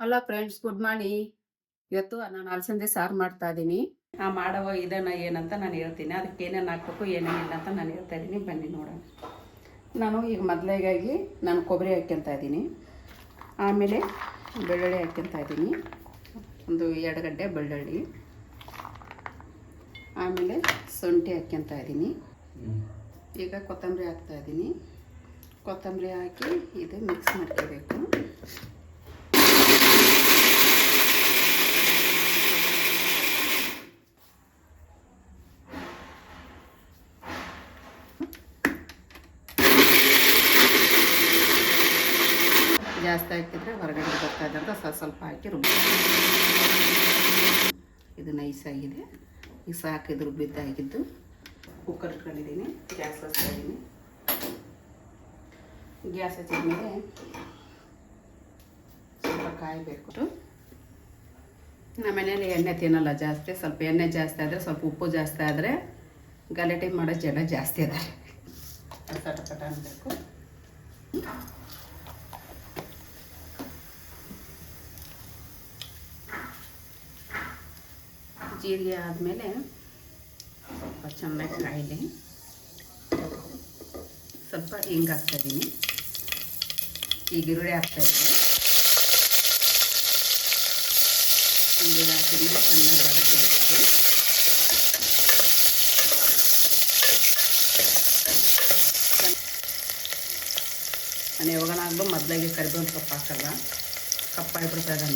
Hello friends good morning ಇವತ್ತು ನಾನು ಅಲಸಂದೆ ಸಾರು ಮಾಡ್ತಾ ಇದ್ದೀನಿ ಆ ಮಾಡುವ ಇದನ್ನು ಏನಂತ ನಾನು ಹೇಳ್ತೀನಿ. ಅದಕ್ಕೆ ಏನೇನು ಹಾಕ್ಬೇಕು ಏನೇನಿಲ್ಲ ಅಂತ ನಾನು ಹೇಳ್ತಾ ಇದ್ದೀನಿ ಬನ್ನಿ ನೋಡೋಣ. ನಾನು ಈಗ ಮೊದಲಿಗಾಗಿ ನಾನು ಕೊಬ್ಬರಿ ಹಾಕ್ಯಂತ ಇದ್ದೀನಿ ಆಮೇಲೆ ಬೆಳ್ಳುಳ್ಳಿ ಹಾಕ್ಯಂತ ಇದ್ದೀನಿ ಒಂದು ಎರಡು ಗಡ್ಡೆ ಬೆಳ್ಳುಳ್ಳಿ. ಆಮೇಲೆ ಶುಂಠಿ ಹಾಕ್ಯಂತ ಇದ್ದೀನಿ ಈಗ ಕೊತ್ತಂಬರಿ ಹಾಕ್ತಾ ಇದ್ದೀನಿ ಕೊತ್ತಂಬರಿ ಹಾಕಿ ಇದು ಮಿಕ್ಸ್ ಮಾಡ್ಕೋಬೇಕು. ಜಾಸ್ತಿ ಹಾಕಿದರೆ ಹೊರಗಡೆ ಬರ್ತಾ ಇದೆ ಅಂತ ಸ್ವಲ್ಪ ಸ್ವಲ್ಪ ಹಾಕಿ ರುಬ್ಬಿ. ಇದು ನೈಸಾಗಿದೆ ಈಗ ಸಾಕಿದು ರುಬ್ಬಿದ್ದಾಗಿದ್ದು ಕುಕ್ಕರ್ ಇಟ್ಕೊಂಡಿದ್ದೀನಿ. ಗ್ಯಾಸ್ ಹಚ್ಚಿದ್ದೀನಿ ಗ್ಯಾಸ್ ಹಚ್ಚಿದ ಮೇಲೆ ಸ್ವಲ್ಪ ಕಾಯಬೇಕು ನಮ್ಮ ಮನೇಲಿ ಎಣ್ಣೆ ತಿನ್ನಲ್ಲ ಜಾಸ್ತಿ. ಸ್ವಲ್ಪ ಎಣ್ಣೆ ಜಾಸ್ತಿ ಆದರೆ ಸ್ವಲ್ಪ ಉಪ್ಪು ಜಾಸ್ತಿ ಆದರೆ ಗಲಾಟೆ ಮಾಡೋ ಜನ ಜಾಸ್ತಿ ಅದಾರೆ ಪಟ ಅನ್ಬೇಕು. ಜೀರಿಗೆ ಆದಮೇಲೆ ಸ್ವಲ್ಪ ಚೆನ್ನಾಗಿ ಕಾಯಿಲಿ. ಸ್ವಲ್ಪ ಹಿಂಗೆ ಹಾಕ್ತಾಯಿದ್ದೀನಿ ಈಗ ಈರುಳ್ಳಿ ಹಾಕ್ತಾಯಿದ್ದೀನಿ ಈರುಳ್ಳಿ ಹಾಕಿದ್ಮೇಲೆ ಚೆನ್ನಾಗಿ ಬರ್ತದೆ ನಾನು ಯಾವಾಗನಾಗಲೂ ಮೊದಲಾಗಿ ಕರಿಬೇವು ಸೊಪ್ಪು ಹಾಕಲ್ಲ? ಕಪ್ಪಾಗಿಬಿಡ್ತದೆ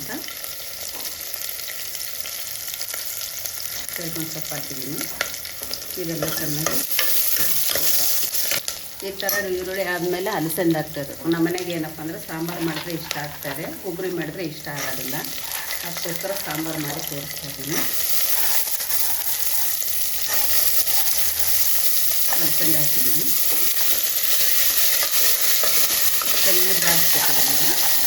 ಸ್ವಲ್ಪ ಸೊಪ್ಪು ಹಾಕಿದ್ದೀನಿ. ಇದೆಲ್ಲ ಚೆನ್ನಾಗಿ ಈ ಥರ ಈರುಳ್ಳಿ ಆದಮೇಲೆ ಅಲಸಂದೆ ಹಾಕ್ತದೆ ನಮ್ಮ ಮನೆಗೆ ಏನಪ್ಪ ಅಂದರೆ ಸಾಂಬಾರು ಮಾಡಿದ್ರೆ ಇಷ್ಟ ಆಗ್ತದೆ ಉಗುರಿ ಮಾಡಿದ್ರೆ ಇಷ್ಟ ಆಗೋದಿಲ್ಲ. ಅದಕ್ಕೋಸ್ಕರ ಸಾಂಬಾರು ಮಾಡಿ ಸೇರಿಸ್ತಾ ಇದ್ದೀನಿ. ಅಲಸಂದೆ ಹಾಕಿದ್ದೀನಿ. ಚೆನ್ನಾಗಿ ಬಾಡಿಸ್ಕೊಟ್ಟಿದ್ದೀನಿ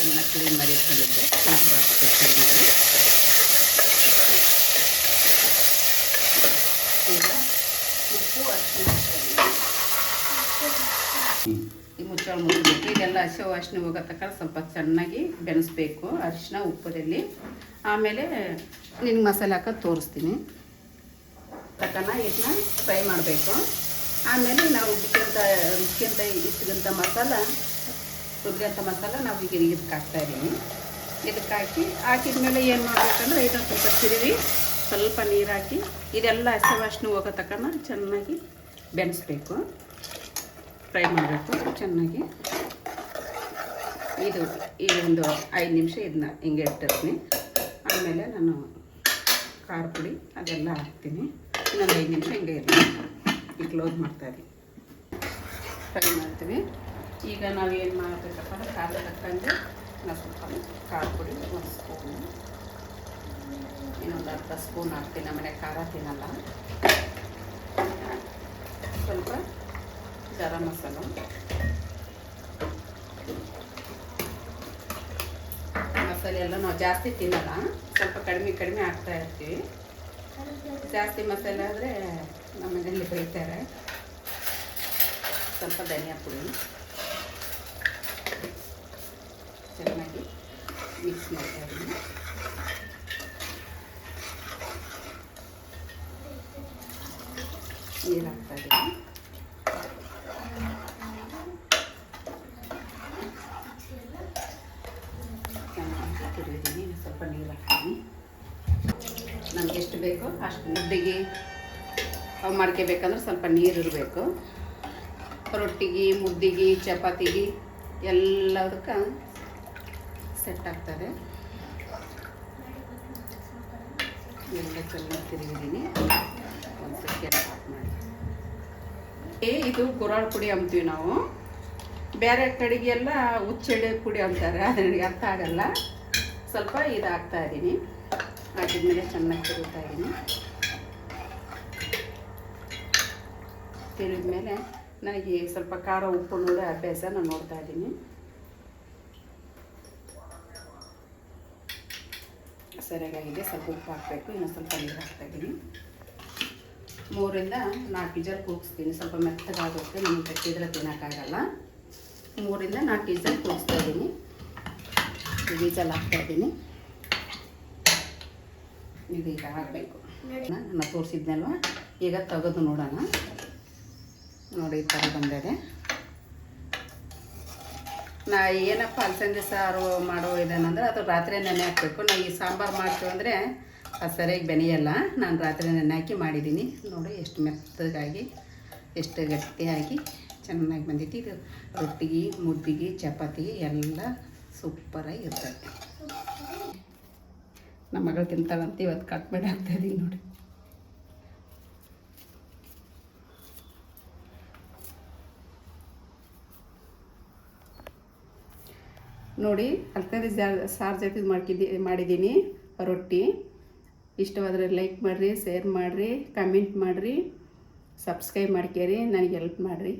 ಚೆನ್ನಾಗಿ ಕ್ಲೀನ್ ಮಾಡಿ ಇಟ್ಕೊಂಡಿದ್ದೆ. ಸ್ವಲ್ಪ ಹಾಕ್ಬೇಕು ಈಗ ಉಪ್ಪು, ಅರಿಶಿನ ಈ ಮುಚ್ಚಳ ಮುಚ್ಚಬೇಕು ಇದೆಲ್ಲ ಹಸಿ ವಾಸನೆ ಹೋಗೋ ತಕ್ಕ ಸ್ವಲ್ಪ ಚೆನ್ನಾಗಿ ಬೆಳೆಸ್ಬೇಕು ಅರಿಶಿನ ಉಪ್ಪದಲ್ಲಿ. ಆಮೇಲೆ ನಿನ್ಗೆ ಮಸಾಲೆ ಹಾಕೋದು ತೋರಿಸ್ತೀನಿ. ತಕ್ಕನ ಇದನ್ನ ಫ್ರೈ ಮಾಡಬೇಕು. ಆಮೇಲೆ ನಾವು ರುಬ್ಬಿಕೊಂತ ರುಬ್ಕೊಂತ ಇಟ್ಕೊಂತ ಮಸಾಲ ರುಬ್ಬಿಕೊಂತ ಮಸಾಲ ನಾವು ಈಗ ಇದಕ್ಕೆ ಹಾಕ್ತಾ ಇದ್ದೀನಿ ಇದಕ್ಕೆ ಹಾಕಿ ಹಾಕಿದ್ಮೇಲೆ ಏನು ಮಾಡಬೇಕಂದ್ರೆ ಇದನ್ನು ಸ್ವಲ್ಪ ತಿರುವಿ ಸ್ವಲ್ಪ ನೀರು ಹಾಕಿ ಇದೆಲ್ಲ ಹಸಿ ವಾಸನೆ ಹೋಗೋ ತಕ್ಕನ ಚೆನ್ನಾಗಿ ಬೆನೆಸ್ಬೇಕು. ಫ್ರೈ ಮಾಡಬೇಕು, ಚೆನ್ನಾಗಿ. ಇದು ಈ ಒಂದು ಐದು ನಿಮಿಷ ಇದನ್ನ ಹಿಂಗೆ ಇಟ್ಟಿರ್ತೀನಿ. ಆಮೇಲೆ ನಾನು ಖಾರ ಪುಡಿ ಅದೆಲ್ಲ ಹಾಕ್ತೀನಿ. ಇನ್ನೊಂದು ಐದು ನಿಮಿಷ ಹಿಂಗೆ ಇರ್ತೀನಿ ಈಗ ಕ್ಲೋಸ್ ಮಾಡ್ತಾಯಿದ್ದೀನಿ ಫ್ರೈ ಮಾಡ್ತೀವಿ ಈಗ ನಾವು ಏನು ಮಾಡಬೇಕಪ್ಪ ಅಂದ್ರೆ ಖಾರ ತಕ್ಕಂಗೆ ನಾವು ಸ್ವಲ್ಪ ಖಾರ ಪುಡಿ ಒಂದು ಸ್ಪೂನು ಇನ್ನೊಂದು ಅರ್ಧ ಸ್ಪೂನ್ ಹಾಕ್ತೀನಿ, ನಮ್ಮ ಖಾರ ತಿನ್ನಲ್ಲ. ಸ್ವಲ್ಪ ಗರಂ ಮಸಾಲ. ಮಸಾಲೆ ಎಲ್ಲ ನಾವು ಜಾಸ್ತಿ ತಿನ್ನಲ್ಲ, ಸ್ವಲ್ಪ ಕಡಿಮೆ ಕಡಿಮೆ ಹಾಕ್ತಾ ಇರ್ತೀವಿ. ಜಾಸ್ತಿ ಮಸಾಲೆ ಆದರೆ ನಮ್ಮ ಮನೆಯಲ್ಲಿ ಬೈತಾರೆ ಸ್ವಲ್ಪ ಧನಿಯಾ ಪುಡಿ ಚೆನ್ನಾಗಿ ಮಿಕ್ಸ್ ಮಾಡ್ತಾ ಇದ್ದೀನಿ ಇದ್ದೀನಿ ತಿರುಗಿದ್ದೀನಿ ಸ್ವಲ್ಪ ನೀರು ಹಾಕ್ತೀನಿ. ನಮ್ಗೆ ಎಷ್ಟು ಬೇಕೋ ಅಷ್ಟು ಮುದ್ದೆಗೆ ಅವು ಮಾಡ್ಕೋಬೇಕಂದ್ರೆ ಸ್ವಲ್ಪ ನೀರು ಇರಬೇಕು. ರೊಟ್ಟಿಗೆ, ಮುದ್ದೆಗೆ, ಚಪಾತಿಗೆ ಎಲ್ಲದಕ್ಕೆ ಸೆಟ್ ಆಗ್ತದೆ. ಎಲ್ಲ ಚೆನ್ನಾಗಿ ತಿರುಗಿದ್ದೀನಿ ಒಂದು ಸೆಕೆಂಡ್ ಆಫ್ ಮಾಡಿ. ಏ, ಇದು ಗುರಾಳ್ ಪುಡಿ ಅಂತೀವಿ ನಾವು. ಬೇರೆ ಕಡೆಗೆಲ್ಲ ಹುಚ್ಚೆಡೆ ಪುಡಿ ಅಂತಾರೆ, ಅದು ನನಗೆ ಅರ್ಥ ಆಗಲ್ಲ. ಸ್ವಲ್ಪ ಇದು ಹಾಕ್ತಾ ಇದ್ದೀನಿ ಹಾಕಿದ್ಮೇಲೆ ಚೆನ್ನಾಗಿ ತಿರುಗ್ತಾ ಇದ್ದೀನಿ ತಿರುಗಿದ್ಮೇಲೆ ನನಗೆ ಸ್ವಲ್ಪ ಖಾರ ಉಪ್ಪು ನೋಡೋ ಅಭ್ಯಾಸ ನಾನು ನೋಡ್ತಾ ಇದ್ದೀನಿ ಸರಿಯಾಗಿದೆ ಸ್ವಲ್ಪ ಉಪ್ಪು ಹಾಕಬೇಕು. ಇನ್ನೊಂದು ಸ್ವಲ್ಪ ನೀರು ಹಾಕ್ತಾ ಇದ್ದೀನಿ. ಮೂರಿಂದ ನಾಲ್ಕು ವಿಜಲ್ ಕೂಗಿಸ್ತೀನಿ. ಸ್ವಲ್ಪ ಮೆತ್ತಗಾಗುತ್ತೆ ನಮಗೆ ಕಟ್ಟಿದ್ರೆ ತಿನ್ನೋಕ್ಕಾಗಲ್ಲ ಮೂರಿಂದ ನಾಲ್ಕು ವಿಜಲ್ ಕೂಗಿಸ್ತಾ ಇದ್ದೀನಿ. ವಿಜಲ್ ಹಾಕ್ತಾ ಇದ್ದೀನಿ. ಇದು ಈಗ ಹಾಕಬೇಕು. ನಾನು ತೋರಿಸಿದ್ನಲ್ವ? ಈಗ ತೆಗೆದು ನೋಡೋಣ. ನೋಡಿ ಈ ಥರ ಬಂದಿದೆ. ನಾ ಏನಪ್ಪ ಅಲಸಂದೆ ಸಾರು ಮಾಡೋ ಇದನ್ನಂದ್ರೆ ಅದು ರಾತ್ರಿ ನೆನೆ ಹಾಕಬೇಕು. ನಾವು ಈ ಸಾಂಬಾರು ಮಾಡ್ತೀವಿ ಅಂದರೆ ಅದು ಸರಿಯಾಗಿ ಬೆನೆಯಲ್ಲ. ನಾನು ರಾತ್ರಿ ನೆನೆ ಹಾಕಿ ಮಾಡಿದ್ದೀನಿ. ನೋಡಿ ಎಷ್ಟು ಮೆತ್ತಗಾಗಿ, ಎಷ್ಟು ಗಟ್ಟಿಯಾಗಿ ಚೆನ್ನಾಗಿ ಬಂದೈತಿ ಇದು ರೊಟ್ಟಿಗೆ, ಮುದ್ದಿಗೆ ಚಪಾತಿಗೆ ಎಲ್ಲ ಸೂಪರಾಗಿ ಇರ್ತದೆ. ನಮ್ಮ ಮಗಳು ತಿಂತಾಳಂತ ಇವತ್ತು ಕಟ್ ಮಾಡಿ ಹಾಕ್ತಾ ಇದೀನಿ ನೋಡಿ. ನೋಡಿ ಅಲ್ಕದಿ ಜಾ ಸಾರು ಜೊತೆ ಮಾಡ್ಕಿದ್ದಿ ಮಾಡಿದ್ದೀನಿ ರೊಟ್ಟಿ. ಇಷ್ಟವಾದರೆ ಲೈಕ್ ಮಾಡಿರಿ ಶೇರ್ ಮಾಡಿರಿ ಕಮೆಂಟ್ ಮಾಡಿರಿ ಸಬ್ಸ್ಕ್ರೈಬ್ ಮಾಡ್ಕೇರಿ, ನನಗೆ ಹೆಲ್ಪ್ ಮಾಡಿರಿ.